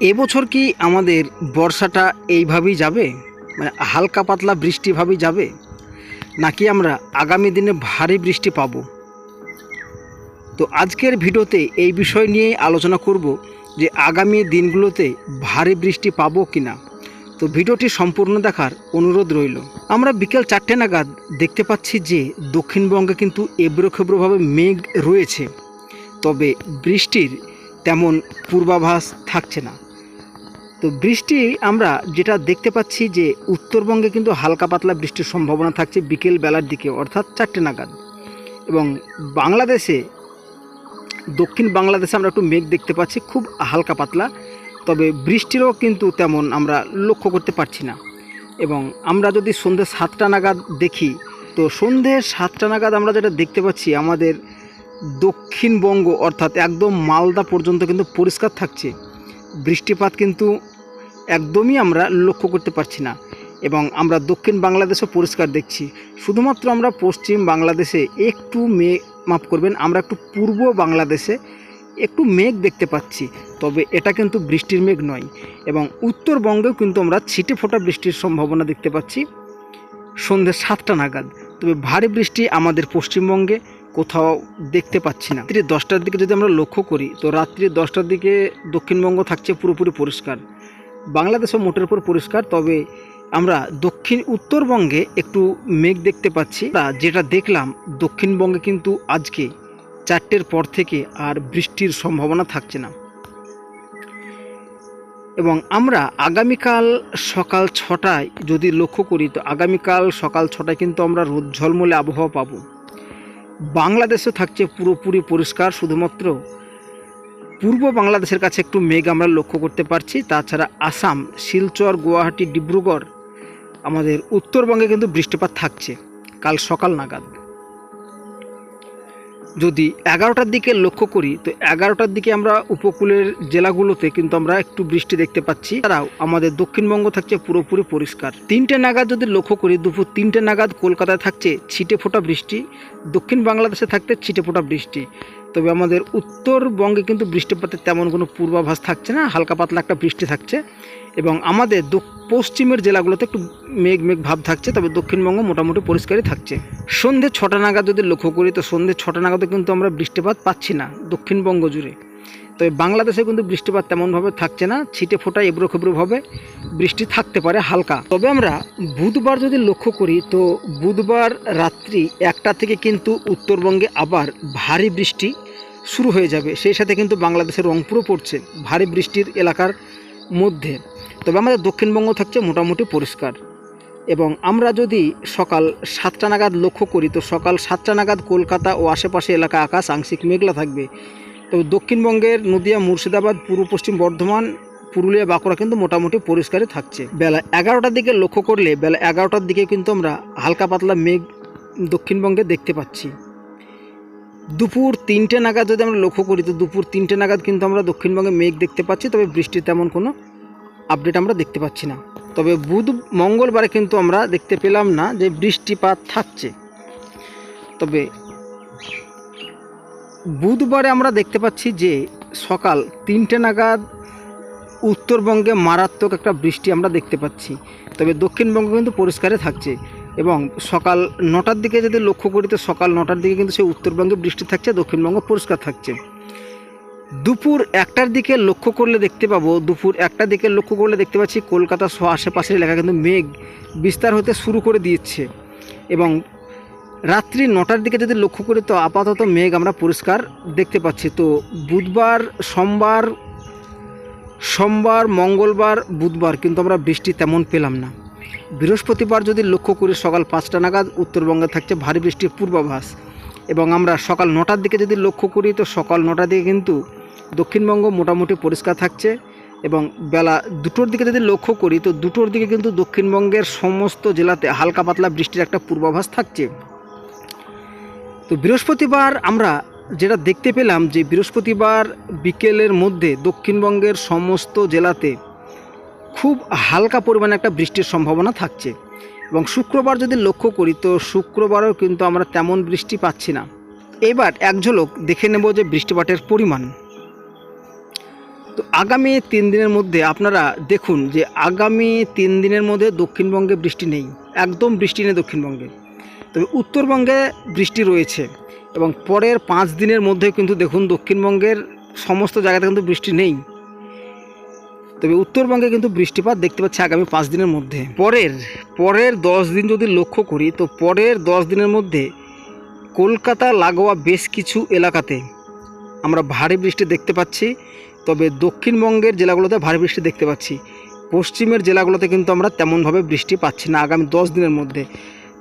এবছর কি আমাদের বর্ষাটা এইভাবেই যাবে? মানে হালকা পাতলা বৃষ্টিভাবেই যাবে? নাকি আমরা আগামী দিনে ভারী বৃষ্টি পাবো? তো আজকের ভিডিওতে এই বিষয় নিয়ে আলোচনা করব যে আগামী দিনগুলোতে ভারী বৃষ্টি পাবো কি না তো ভিডিওটি সম্পূর্ণ দেখার অনুরোধ রইল। আমরা বিকেল চারটে নাগাদ দেখতে পাচ্ছি যে দক্ষিণবঙ্গে কিন্তু এবড়ো খেবড়োভাবে মেঘ রয়েছে। তবে বৃষ্টির তেমন পূর্বাভাস থাকছে না। তো বৃষ্টি আমরা যেটা দেখতে পাচ্ছি যে উত্তরবঙ্গে কিন্তু হালকা পাতলা বৃষ্টির সম্ভাবনা থাকছে বিকেল বেলার দিকে, অর্থাৎ চারটে নাগাদ। এবং বাংলাদেশে, দক্ষিণ বাংলাদেশে আমরা একটু মেঘ দেখতে পাচ্ছি, খুব হালকা পাতলা। তবে বৃষ্টিরও কিন্তু তেমন আমরা লক্ষ্য করতে পারছি না। এবং আমরা যদি সন্ধ্যে সাতটা নাগাদ দেখি, তো সন্ধ্যে সাতটা নাগাদ আমরা যেটা দেখতে পাচ্ছি, আমাদের দক্ষিণবঙ্গ, অর্থাৎ একদম মালদা পর্যন্ত কিন্তু পরিষ্কার থাকছে। বৃষ্টিপাত কিন্তু একদমই আমরা লক্ষ্য করতে পারছি না। এবং আমরা দক্ষিণ বাংলাদেশও পরিষ্কার দেখছি। শুধুমাত্র আমরা পশ্চিম বাংলাদেশে একটু মেঘ, মাফ করবেন, আমরা একটু পূর্ব বাংলাদেশে একটু মেঘ দেখতে পাচ্ছি। তবে এটা কিন্তু বৃষ্টির মেঘ নয়। এবং উত্তরবঙ্গেও কিন্তু আমরা ছিটে ফোটা বৃষ্টির সম্ভাবনা দেখতে পাচ্ছি। সন্ধ্যে সাতটা নাগাদ। তবে ভারী বৃষ্টি আমাদের পশ্চিমবঙ্গে কোথাও দেখতে পাচ্ছি না। রাত্রি দশটার দিকে যদি আমরা লক্ষ্য করি, তো রাত্রি দশটার দিকে দক্ষিণবঙ্গ থাকছে পুরোপুরি পরিষ্কার। বাংলাদেশও মোটের উপর পরিষ্কার, তবে আমরা দক্ষিণ উত্তরবঙ্গে একটু মেঘ দেখতে পাচ্ছি। যেটা দেখলাম, দক্ষিণবঙ্গে কিন্তু আজকে চারটের পর থেকে আর বৃষ্টির সম্ভাবনা থাকছে না। এবং আমরা আগামীকাল সকাল ছটায় যদি লক্ষ্য করি, তো আগামীকাল সকাল ছটায় কিন্তু আমরা রোদ ঝলমলে আবহাওয়া পাবো। বাংলাদেশে থাকছে পুরোপুরি পরিষ্কার, শুধুমাত্র পূর্ব বাংলাদেশের কাছে একটু মেঘ আমরা লক্ষ্য করতে পারছি। তাছাড়া আসাম, শিলচর, গুয়াহাটি, ডিব্রুগড়, আমাদের উত্তরবঙ্গে কিন্তু বৃষ্টিপাত থাকছে। কাল সকাল নাগাদ। যদি এগারোটার দিকে লক্ষ্য করি, তো এগারোটার দিকে আমরা উপকূলের জেলাগুলোতে কিন্তু আমরা একটু বৃষ্টি দেখতে পাচ্ছি। তারাও আমাদের দক্ষিণবঙ্গ থাকছে পুরোপুরি পরিষ্কার। তিনটে নাগাদ যদি লক্ষ্য করি, দুপুর তিনটে নাগাদ কলকাতায় থাকছে ছিটে ফোটা বৃষ্টি, দক্ষিণ বাংলাদেশে থাকতে ছিটে ফোটা বৃষ্টি। তবে আমাদের উত্তরবঙ্গে কিন্তু বৃষ্টিপাতের তেমন কোনো পূর্বাভাস থাকছে না, হালকা পাতলা একটা বৃষ্টি থাকছে এবং আমাদের পশ্চিমের জেলাগুলোতে একটু মেঘ মেঘ ভাব থাকছে, তবে দক্ষিণবঙ্গ মোটামুটি পরিষ্কারই থাকছে। সন্ধে ছটা নাগাদ যদি লক্ষ্য করি, তো সন্ধে ছটা নাগাদও কিন্তু আমরা বৃষ্টিপাত পাচ্ছি না দক্ষিণবঙ্গ জুড়ে। তবে বাংলাদেশে কিন্তু বৃষ্টিপাত তেমনভাবে থাকছে না, ছিটে ফোটা এবড়ো খেবড়োভাবে বৃষ্টি থাকতে পারে হালকা। তবে আমরা বুধবার যদি লক্ষ্য করি, তো বুধবার রাত্রি একটা থেকে কিন্তু উত্তরবঙ্গে আবার ভারী বৃষ্টি শুরু হয়ে যাবে। সেই সাথে কিন্তু বাংলাদেশের রংপুরও পড়ছে ভারী বৃষ্টির এলাকার মধ্যে। তবে আমাদের দক্ষিণবঙ্গ থাকছে মোটামুটি পরিষ্কার। এবং আমরা যদি সকাল সাতটা নাগাদ লক্ষ্য করি, তো সকাল সাতটা নাগাদ কলকাতা ও আশেপাশে এলাকা আকাশ আংশিক মেঘলা থাকবে। তবে দক্ষিণবঙ্গের নদিয়া, মুর্শিদাবাদ, পূর্ব পশ্চিম বর্ধমান, পুরুলিয়া, বাঁকুড়া কিন্তু মোটামুটি পরিষ্কারই থাকছে। বেলা এগারোটার দিকে লক্ষ্য করলে বেলা এগারোটার দিকে কিন্তু আমরা হালকা পাতলা মেঘ দক্ষিণবঙ্গে দেখতে পাচ্ছি। দুপুর তিনটে নাগাদ যদি আমরা লক্ষ্য করি, তো দুপুর তিনটে নাগাদ কিন্তু আমরা দক্ষিণবঙ্গে মেঘ দেখতে পাচ্ছি, তবে বৃষ্টির তেমন কোনো আপডেট আমরা দেখতে পাচ্ছি না। তবে বুধ, মঙ্গলবারে কিন্তু আমরা দেখতে পেলাম না যে বৃষ্টিপাত থাকছে। তবে বুধবারে আমরা দেখতে পাচ্ছি যে সকাল তিনটে নাগাদ উত্তরবঙ্গে মারাত্মক একটা বৃষ্টি আমরা দেখতে পাচ্ছি। তবে দক্ষিণবঙ্গ কিন্তু পরিষ্কারে থাকছে এবং সকাল নটার দিকে যদি লক্ষ্য করি তো সকাল নটার দিকে কিন্তু সেই উত্তরবঙ্গে বৃষ্টি থাকছে, দক্ষিণবঙ্গ পরিষ্কার থাকছে। দুপুর একটার দিকে লক্ষ্য করলে দেখতে পাবো, দুপুর একটার দিকে লক্ষ্য করলে দেখতে পাচ্ছি কলকাতা সহ আশেপাশের এলাকা কিন্তু মেঘ বিস্তার হতে শুরু করে দিয়েছে। এবং রাত্রি নটার দিকে যদি লক্ষ্য করি, তো আপাতত মেঘ আমরা পরিষ্কার দেখতে পাচ্ছি। তো বুধবার, সোমবার সোমবার, মঙ্গলবার, বুধবার কিন্তু আমরা বৃষ্টি তেমন পেলাম না। বৃহস্পতিবার যদি লক্ষ্য করি, সকাল পাঁচটা নাগাদ উত্তরবঙ্গে থাকছে ভারী বৃষ্টির পূর্বাভাস। এবং আমরা সকাল নটার দিকে যদি লক্ষ্য করি, তো সকাল নটার দিকে কিন্তু দক্ষিণবঙ্গ মোটামুটি পরিষ্কার থাকছে। এবং বেলা দুটোর দিকে যদি লক্ষ্য করি, তো দুটোর দিকে কিন্তু দক্ষিণবঙ্গের সমস্ত জেলাতে হালকা পাতলা বৃষ্টির একটা পূর্বাভাস থাকছে। তো বৃহস্পতিবার আমরা যেটা দেখতে পেলাম যে বৃহস্পতিবার বিকেলের মধ্যে দক্ষিণবঙ্গের সমস্ত জেলাতে খুব হালকা পরিমাণে একটা বৃষ্টির সম্ভাবনা থাকছে। এবং শুক্রবার যদি লক্ষ্য করি, তো শুক্রবারও কিন্তু আমরা তেমন বৃষ্টি পাচ্ছি না। এবার এক ঝলক দেখে নেব যে বৃষ্টিপাতের পরিমাণ। তো আগামী তিন দিনের মধ্যে আপনারা দেখুন যে আগামী তিন দিনের মধ্যে দক্ষিণবঙ্গে বৃষ্টি নেই। একদম বৃষ্টি নেই দক্ষিণবঙ্গে। তবে উত্তরবঙ্গে বৃষ্টি রয়েছে এবং পরের পাঁচ দিনের মধ্যে কিন্তু দেখুন দক্ষিণবঙ্গের সমস্ত জায়গাতে কিন্তু বৃষ্টি নেই। তবে উত্তরবঙ্গে কিন্তু বৃষ্টিপাত দেখতে পাচ্ছি আগামী পাঁচ দিনের মধ্যে। পরের পরের দশ দিন যদি লক্ষ্য করি, তো পরের দশ দিনের মধ্যে কলকাতা, লাগোয়া বেশ কিছু এলাকাতে আমরা ভারী বৃষ্টি দেখতে পাচ্ছি। তবে দক্ষিণবঙ্গের জেলাগুলোতে ভারী বৃষ্টি দেখতে পাচ্ছি। পশ্চিমের জেলাগুলোতে কিন্তু আমরা তেমনভাবে বৃষ্টি পাচ্ছি না আগামী দশ দিনের মধ্যে।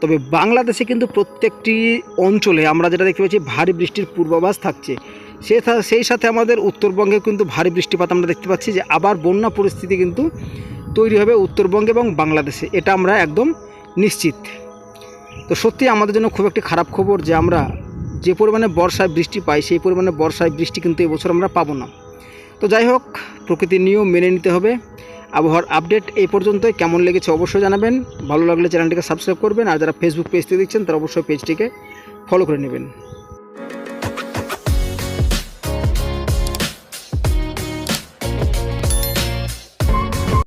তবে বাংলাদেশে কিন্তু প্রত্যেকটি অঞ্চলে আমরা যেটা দেখতে পাচ্ছি ভারী বৃষ্টির পূর্বাভাস থাকছে। সে সেই সাথে আমাদের উত্তরবঙ্গে কিন্তু ভারী বৃষ্টিপাত আমরা দেখতে পাচ্ছি যে আবার বন্যা পরিস্থিতি কিন্তু তৈরি হবে উত্তরবঙ্গে এবং বাংলাদেশে। এটা আমরা একদম নিশ্চিত। তো সত্যি আমাদের জন্য খুব একটি খারাপ খবর যে আমরা যে পরিমাণে বর্ষায় বৃষ্টি পাই, সেই পরিমাণে বর্ষায় বৃষ্টি কিন্তু এবছর আমরা পাবো না। তো যাই হোক, প্রকৃতির নিয়ম মেনে নিতে হবে। আবহাওয়ার আপডেট এই পর্যন্তই। কেমন লেগেছে অবশ্যই জানাবেন। ভালো লাগলে চ্যানেলটিকে সাবস্ক্রাইব করবেন। আর যারা ফেসবুক পেজটি দেখছেন, তারা অবশ্যই পেজটিকে ফলো করে নেবেন।